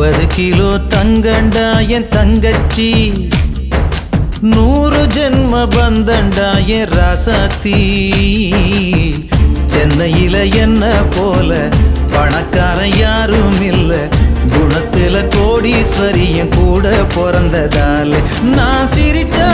ஐம்பது கிலோ தங்கண்டா என் தங்கச்சி. நூறு ஜென்ம பந்தண்டா என் ராசாத்தி. சென்னையில என்ன போல பணக்காரன் யாரும் இல்ல. குணத்துல கோடீஸ்வரியும் கூட பிறந்ததால நான் சிரிச்சா